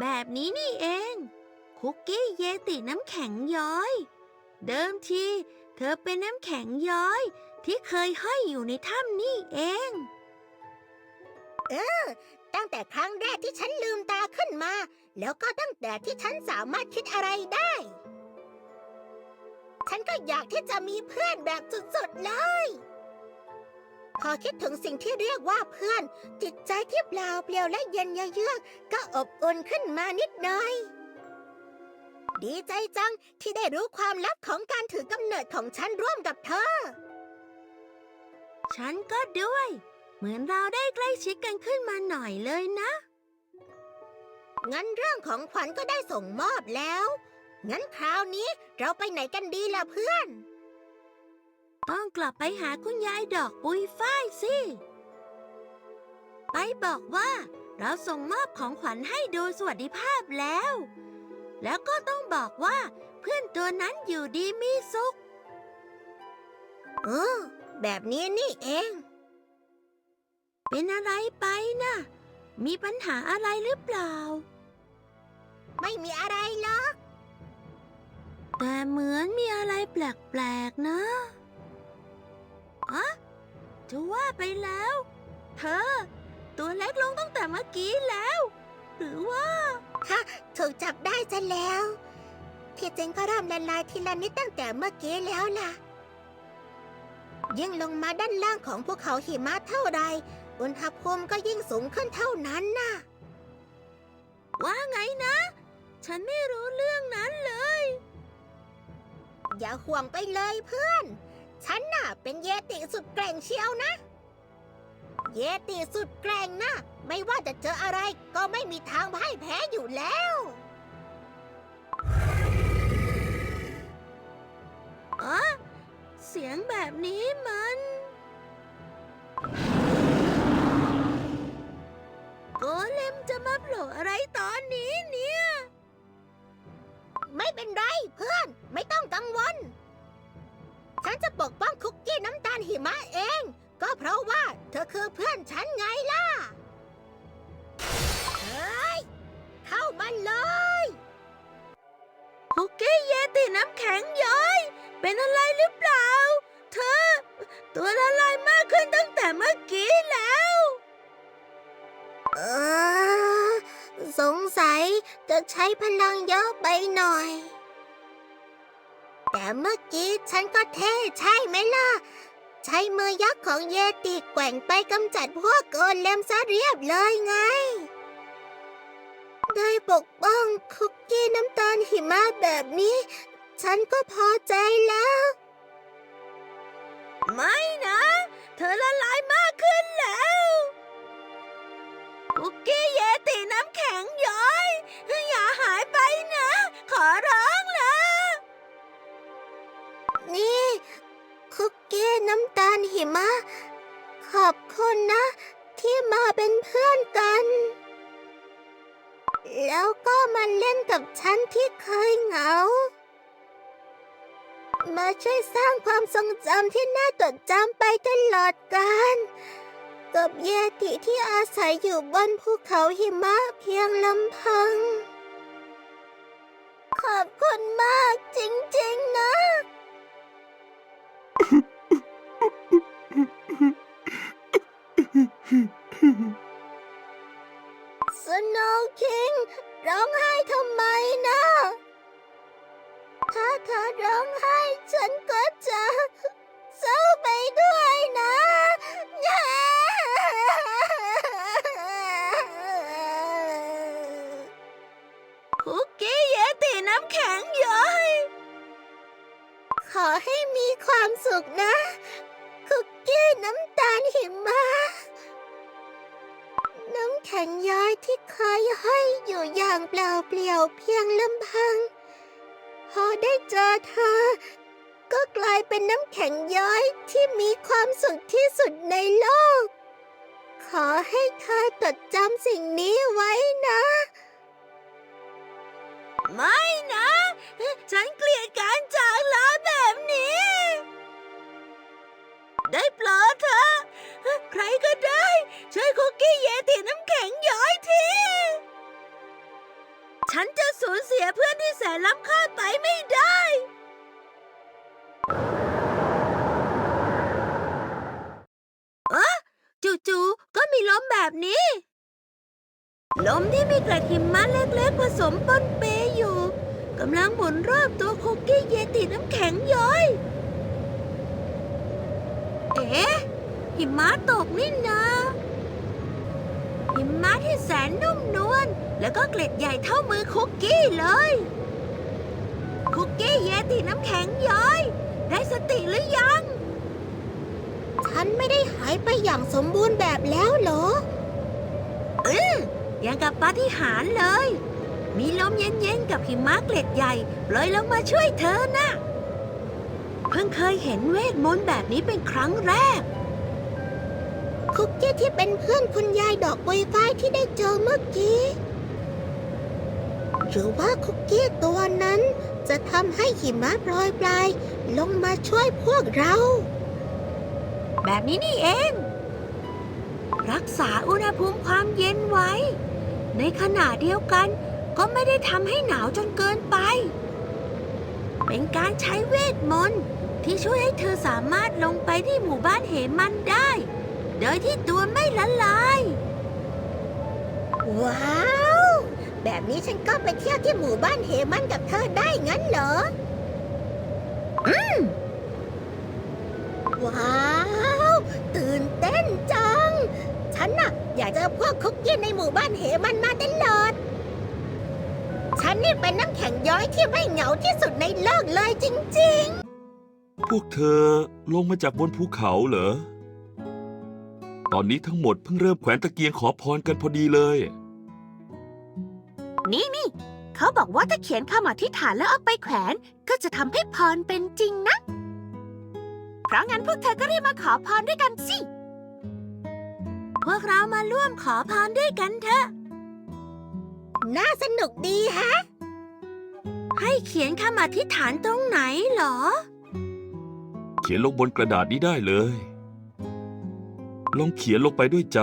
แบบนี้นี่เอง คุกกี้เยติน้ำแข็งย้อย เดิมที เธอเป็นน้ำแข็งย้อย ที่เคยห้อยอยู่ในถ้ำนี่เอง เออ ตั้งแต่ครั้งแรกที่ฉันลืมตาขึ้นมา แล้วก็ตั้งแต่ที่ฉันสามารถคิดอะไรได้ ฉันก็อยากที่จะมีเพื่อนแบบสุดๆเลย พอคิดถึงสิ่งที่เรียกว่าเพื่อน จิตใจที่เปล่าเปลี่ยวและเย็นเยือกก็อบอุ่นขึ้นมานิดหน่อย ดีใจจังที่ได้รู้ความลับของการถือกำเนิดของฉันร่วมกับเธอ ฉันก็ด้วย เหมือนเราได้ใกล้ชิดกันขึ้นมาหน่อยเลยนะ งั้นเรื่องของขวัญก็ได้ส่งมอบแล้ว งั้นคราวนี้เราไปไหนกันดีล่ะเพื่อน ต้องกลับไปหาคุณยายดอกปุยฝ้ายสิ ไปบอกว่า เราส่งมอบของขวัญให้โดยสวัสดิภาพแล้ว แล้วก็ต้องบอกว่า เพื่อนตัวนั้นอยู่ดีมีสุข เออ แบบนี้นี่เอง เป็นอะไรไปนะมีปัญหาอะไรหรือเปล่า ไม่มีอะไรหรอกแต่เหมือนมีอะไรแปลกๆนะอะ จะว่าไปแล้ว เธอ ตัวเล็กลงตั้งแต่เมื่อกี้แล้ว หรือว่าถูกจับได้ซะแล้ว ที่จริงก็เริ่มละลายทีละนิดตั้งแต่เมื่อกี้แล้วล่ะ ยิ่งลงมาด้านล่างของภูเขาหิมะเท่าใดอุณหภูมิก็ยิ่งสูงขึ้นเท่านั้นน่ะ ว่าไงนะ ฉันไม่รู้เรื่องนั้นเลย อย่าห่วงไปเลยเพื่อน ฉันน่ะเป็นเยติสุดแกร่งเชียวนะ เยติสุดแกร่งนะไม่ว่าจะเจออะไรก็ไม่มีทางพ่ายแพ้อยู่แล้วอะเสียงแบบนี้มัน โกเลมจะมาโผล่อะไรตอนนี้เนี่ย ไม่เป็นไรเพื่อน ไม่ต้องกังวล ฉันจะปกป้องคุกกี้น้ำตาลหิมะเอง ก็เพราะว่าเธอคือเพื่อนฉันไงล่ะ เฮ้ย เข้ามาเลยคุกกี้เยติน้ำแข็งย้อย เป็นอะไรหรือเปล่า เธอ ตัวละลายมากขึ้นตั้งแต่เมื่อกี้แล้ว เออ สงสัยจะใช้พลังเยอะไปหน่อย แต่เมื่อกี้ฉันก็เท่ใช่ไหมล่ะ ใช้มือยักษ์ของเยติแกว่งไปกำจัดพวกโกเลมซะเรียบเลยไง ได้ปกป้องคุกกี้น้ำตาลหิมะแบบนี้ ฉันก็พอใจแล้ว ไม่นะ เธอละลายมากขึ้นแล้ว คุกกี้เยติน้ำแข็งย้อยาลหิมะ ขอบคุณนะ ที่มาเป็นเพื่อนกัน แล้วก็มาเล่นกับฉันที่เคยเหงา มาช่วยสร้างความทรงจำที่น่าจดจำไปตลอดกาลกับเยติที่อาศัยอยู่บนภูเขาหิมะเพียงลำพัง ขอบคุณมากจริงๆนะ หิมะ น้ำแข็งย้อยที่เคยห้อยอยู่อย่างเปล่าเปลี่ยวเพียงลำพัง พอได้เจอเธอ ก็กลายเป็นน้ำแข็งย้อยที่มีความสุขที่สุดในโลก ขอให้เธอจดจำสิ่งนี้ไว้นะ ไม่นะ ฉัน ช่วยคุกกี้เยติน้ำแข็งย้อยที ฉันจะสูญเสียเพื่อนที่แสนล้ำค่าไปไม่ได้ เอ๊ะจู่ๆก็มีลมแบบนี้ ลมที่มีเกล็ดหิมะเล็กๆ ผสมปนเปอยู่กำลังหมุนรอบตัวคุกกี้เยติน้ำแข็งย้อย เอ๊ะหิมะตกนี่นา หิมะที่แสนนุ่มนวลแล้วก็เกล็ดใหญ่เท่ามือคุกกี้เลย คุกกี้เยติน้ำแข็งย้อย ได้สติหรือยัง ฉันไม่ได้หายไปอย่างสมบูรณ์แบบแล้วเหรออย่างกับปาฏิหาริย์เลย มีลมเย็นๆกับหิมะเกล็ดใหญ่ลอยลงมาช่วยเธอนะ่ะ เพิ่งเคยเห็นเวทมนต์แบบนี้เป็นครั้งแรก คุกกี้ที่เป็นเพื่อนคุณยายดอกปุยฝ้ายที่ได้เจอเมื่อกี้ หรือว่าคุกกี้ตัวนั้นจะทำให้หิมะโปรยปลาย ลงมาช่วยพวกเรา แบบนี้นี่เอง รักษาอุณหภูมิความเย็นไว้ ในขณะเดียวกันก็ไม่ได้ทำให้หนาวจนเกินไป เป็นการใช้เวทมนต์ที่ช่วยให้เธอสามารถลงไปที่หมู่บ้านเหมันได้ โดยที่ตัวไม่ละลาย ว้าว แบบนี้ฉันก็ไปเที่ยวที่หมู่บ้านเหมันกับเธอได้งั้นเหรอ อืม ว้าว ตื่นเต้นจัง ฉันน่ะ อยากเจอพวกคุกกี้ในหมู่บ้านเหมันมาตลอด ฉันนี่เป็นน้ำแข็งย้อยที่ไม่เหงาที่สุดในโลกเลยจริง ๆ พวกเธอลงมาจากบนภูเขาเหรอ ตอนนี้ทั้งหมดเพิ่งเริ่มแขวนตะเกียงขอพรกันพอดีเลย นี่นี่เขาบอกว่าถ้าเขียนคำอธิษฐานแล้วเอาไปแขวน ก็จะทำให้พรเป็นจริงนะ เพราะงั้นพวกเธอก็รีบมาขอพรด้วยกันสิ พวกเรามาร่วมขอพรด้วยกันเถอะๆน่าสนุกดีฮะ ให้เขียนคำอธิษฐานตรงไหนเหรอ เขียนลงบนกระดาษนี้ได้เลย ลองเขียนลงไปด้วยใจ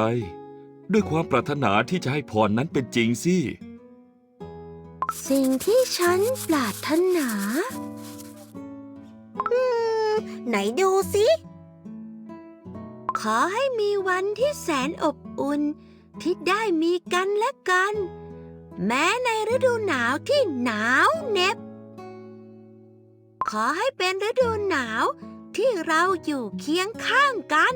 ด้วยความปรารถนาที่จะให้พรนั้นเป็นจริงสิ สิ่งที่ฉันปรารถนาอืมไหนดูสิ ขอให้มีวันที่แสนอบอุ่น ที่ได้มีกันและกัน แม้ในฤดูหนาวที่หนาวเหน็บ ขอให้เป็นฤดูหนาวที่เราอยู่เคียงข้างกัน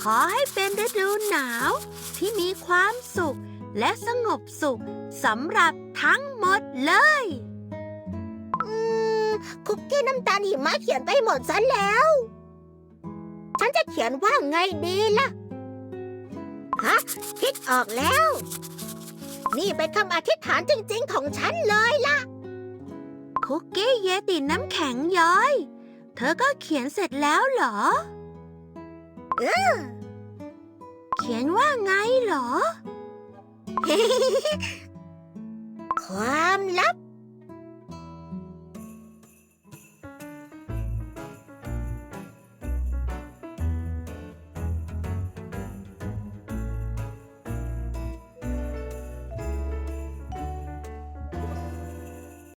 ขอให้เป็นฤดูหนาว ที่มีความสุขและสงบสุขสำหรับทั้งหมดเลย อืม คุกกี้น้ำตาลหิมะเขียนไปหมดซะแล้ว ฉันจะเขียนว่าไงดีล่ะ ฮะ คิดออกแล้ว นี่เป็นคำอธิษฐานจริงๆของฉันเลยล่ะ คุกกี้เยติน้ำแข็งย้อย เธอก็เขียนเสร็จแล้วเหรอ เออเขียนว่าไงเหรอ ความลับ